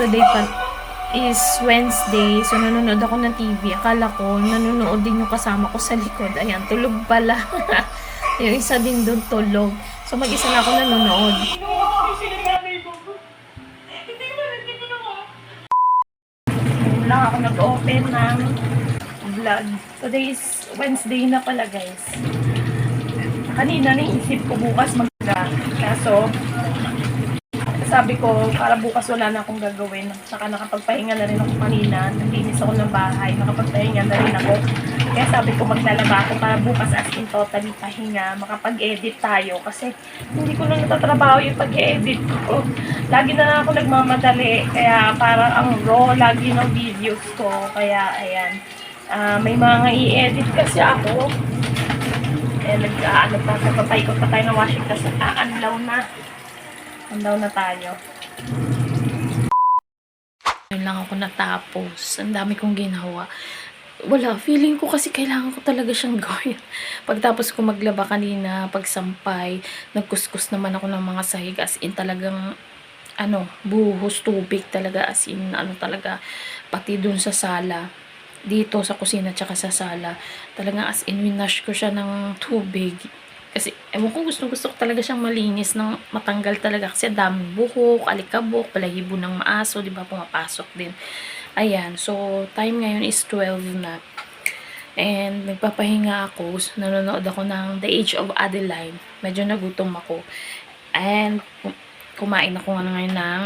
today pa is Wednesday. So, nanonood ako ng TV. Akala ko, nanonood din yung kasama ko sa likod. Ayan, tulog pala. yung isa din doon tulog. So, mag-isa na ako nanonood. Lang ako nag-open ng vlog. Today is Wednesday na pala, guys. Kanina naisip ko bukas mag Kaso, sabi ko, para bukas wala na akong gagawin. Saka nakapagpahinga na rin ako kanina. Naglinis ako ng bahay. Nakapagpahinga na rin ako. Kaya sabi ko, maglalaba ako para bukas as in totally pahinga. Makapag-edit tayo. Kasi hindi ko na natatrabaho yung pag-edit ko. Lagi na lang ako nagmamadali. Kaya parang ang raw lagi ng videos ko. Kaya, ayan. Ah, may mga i-edit kasi ako. Eh, nag-ano pa, nagpapaikot pa tayo ng washing kasi aanlaw na. Andaw na tayo. Ngayon lang ako natapos. Ang dami kong ginawa. Wala, feeling ko kasi kailangan ko talaga siyang gawin. Pagtapos ko maglaba kanina, pagsampay, nagkuskus naman ako ng mga sahig as in talagang ano, buhos tubig talaga as in ano talaga pati dun sa sala dito sa kusina tsaka sa sala talagang as in winash ko siya ng tubig kasi, ewan ko, gusto, gusto ko talaga siyang malinis ng matanggal talaga. Kasi daming buhok, alikabok, palahibo ng maaso, di ba, pumapasok din. Ayan, so, time ngayon is 12 na. And, nagpapahinga ako, nanonood ako ng The Age of Adeline. Medyo nagutom ako. And, kumain ako nga ngayon ng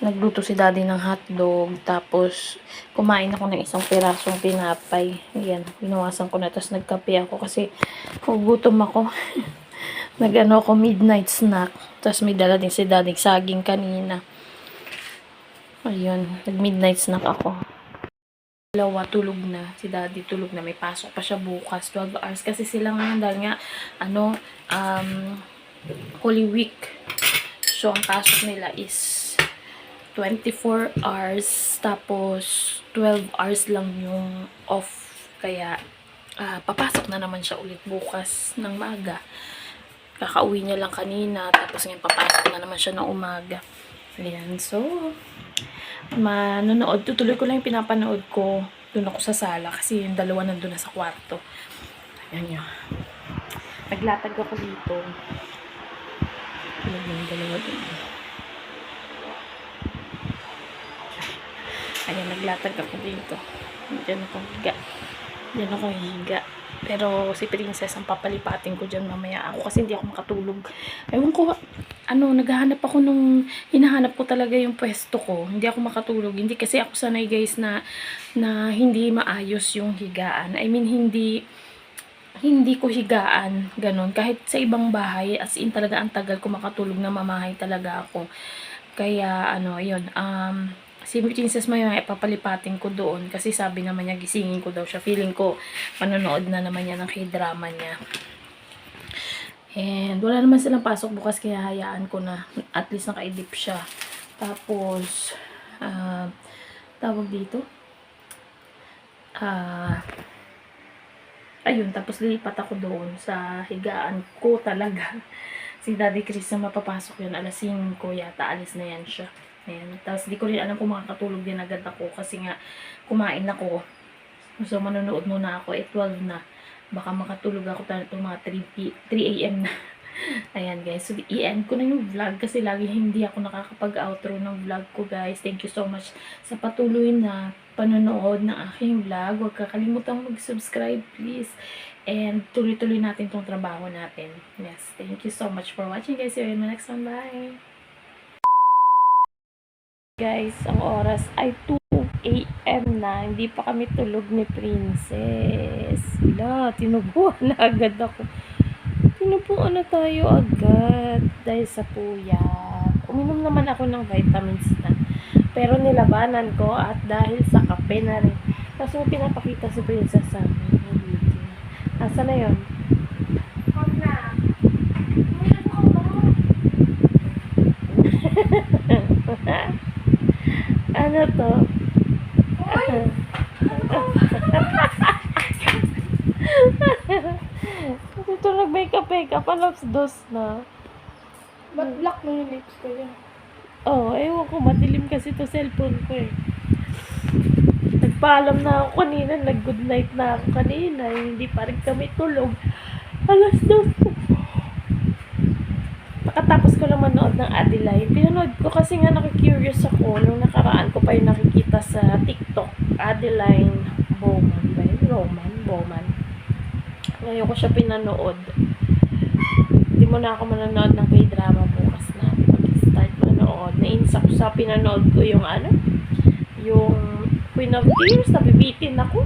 nagluto si daddy ng hotdog, tapos kumain ako ng isang pirasong pinapay. Ayan, binawasan ko na, tapos nagkape ako kasi gugutom ako. Nag-ano ako midnight snack, tapos may dala din si daddy saging kanina. Ayun, nag-midnight snack ako. Dalawa, tulog na. Si daddy tulog na. May pasok pa siya bukas. 12 hours. Kasi sila ngayon dahil nga, ano, um, Holy Week. So, ang pasok nila is 24 hours. Tapos, 12 hours lang yung off. Kaya, ah, papasok na naman siya ulit bukas ng maga. Kakauwi niya lang kanina. Tapos ngayon, papasok na naman siya ng umaga. Ayan. So, manonood. Tutuloy ko lang yung pinapanood ko. Doon ako sa sala. Kasi yung dalawa nandun na sa kwarto. Ayan yun. Naglatag ako dito. Na yung dalawa dun. Ayan, naglatag ako dito. Diyan ako higa. Diyan ako higa. Pero si Princess ang papalipatin ko dyan mamaya ako kasi hindi ako makatulog. Ewan ko, ano, naghahanap ako nung, hinahanap ko talaga yung pwesto ko. Hindi ako makatulog. Hindi kasi ako sanay guys na, na hindi maayos yung higaan. I mean, hindi, hindi ko higaan, ganun. Kahit sa ibang bahay, as in talaga ang tagal ko makatulog na mamahay talaga ako. Kaya, ano, yun, um, si Princess Mayo ay papalipatin ko doon kasi sabi naman niya gisingin ko daw siya. Feeling ko manonood na naman niya ng k-drama niya. And wala naman silang pasok bukas kaya hayaan ko na at least naka-edip siya. Tapos ah tawag dito ah ayun, tapos lilipat ako doon sa higaan ko talaga. Si Daddy Chris na mapapasok yun, alas 5 yata, alis na yan siya. Ayan. Tapos di ko rin alam kung makakatulog din agad ako kasi nga kumain ako. So manonood muna ako, eh 12 na. Baka makatulog ako tayo mga 3, p- 3 a.m. na. Ayan guys, so i-end ko na yung vlog kasi lagi hindi ako nakakapag-outro ng vlog ko guys. Thank you so much sa patuloy na panonood ng aking vlog. Huwag kakalimutan mag-subscribe please. And tuloy-tuloy natin tong trabaho natin. Yes, thank you so much for watching guys. See you in my next one. Bye! Guys, ang oras ay 2 a.m. na. Hindi pa kami tulog ni Princess. Wala, tinubuan na agad ako. Tinubuan na tayo agad dahil sa puya. Uminom naman ako ng vitamins na. Pero nilabanan ko at dahil sa kape na rin. May pinapakita si Princess sa amin. Asa na yun? Ano to? Ito nag-makeup makeup. Alas dos na. Ba't black mo yung lips ko yan? Oh, ewan ko, madilim kasi to cellphone ko eh. Nagpaalam na ako kanina, nag-good night na ako kanina, eh, hindi pa rin kami tulog. Alas dos. Lang manood ng Adeline. Pinanood ko kasi nga nakikurious ako. Nung nakaraan ko pa yung nakikita sa TikTok. Adeline Bowman ba yun? Roman? Bowman. Ngayon ko siya pinanood. Hindi mo na ako manonood ng k-drama bukas na. Pag-start manood. Nainsa ko sa pinanood ko yung ano? Yung Queen of Tears. Nabibitin ako.